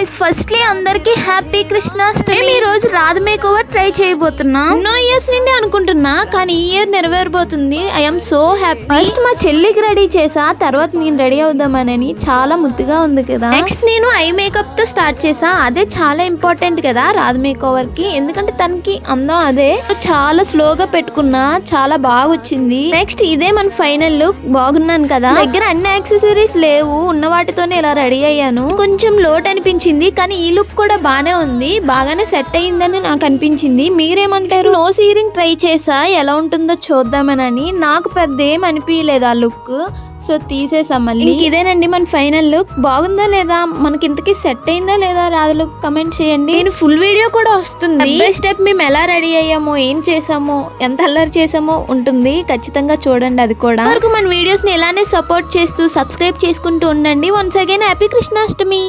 Guys firstly అందరికి happy Krishnashtami ఈ రోజు రాధ మేక్ ఓవర్ ట్రై చేయబోతున్నా. ఎన్నో ఇయర్స్ నుండి అనుకుంటున్నా కానీ ఈ ఇయర్ నెరవేరబోతుంది. ఐఎమ్ సో హ్యాపీ ఫస్ట్ మా చెల్లికి రెడీ చేసా తర్వాత నేను రెడీ అవుదామనని చాలా ముద్దుగా ఉంది కదా. నెక్స్ట్ నేను ఐ మేకప్తో స్టార్ట్ చేసా అదే చాలా ఇంపార్టెంట్ కదా రాధ మేక్ ఓవర్కి. ఎందుకంటే తనకి అందం అదే. చాలా స్లోగా పెట్టుకున్నా చాలా బాగా వచ్చింది నెక్స్ట్ ఇదే మన ఫైనల్ లుక్ బాగున్నాను కదా. నా దగ్గర అన్ని యాక్సెసరీస్ లేవు ఉన్న వాటితోనే ఇలా రెడీ అయ్యాను. కొంచెం లోట్ అనిపించింది. కానీ ఈ లుక్ కూడా బానే ఉంది. బాగానే సెట్ అయ్యిందని నాకు అనిపించింది. మీరేమంటారు? నో సీరింగ్ ట్రై చేసా? ఎలా ఉంటుందో చూద్దామనని. నాకు పెద్ద ఏం అనిపించలేదు ఆ లుక్. సో తీసేసాం మళ్ళీ. ఇదేనండి మన ఫైనల్ లుక్. బాగుందా లేదా? మనకి ఇంతకీ సెట్ అయిందా లేదా? రాదు లుక్. కమెంట్ చేయండి. నేను ఫుల్ వీడియో కూడా వస్తుంది. స్టెప్ మేము ఎలా రెడీ అయ్యామో ఏం చేసామో ఎంత అల్లరి చేసామో ఉంటుంది. ఖచ్చితంగా చూడండి అది కూడా. వరకు మన వీడియోస్ని ఇలానే సపోర్ట్ చేస్తూ సబ్స్క్రైబ్ చేసుకుంటూ ఉండండి. Once again happy Krishnashtami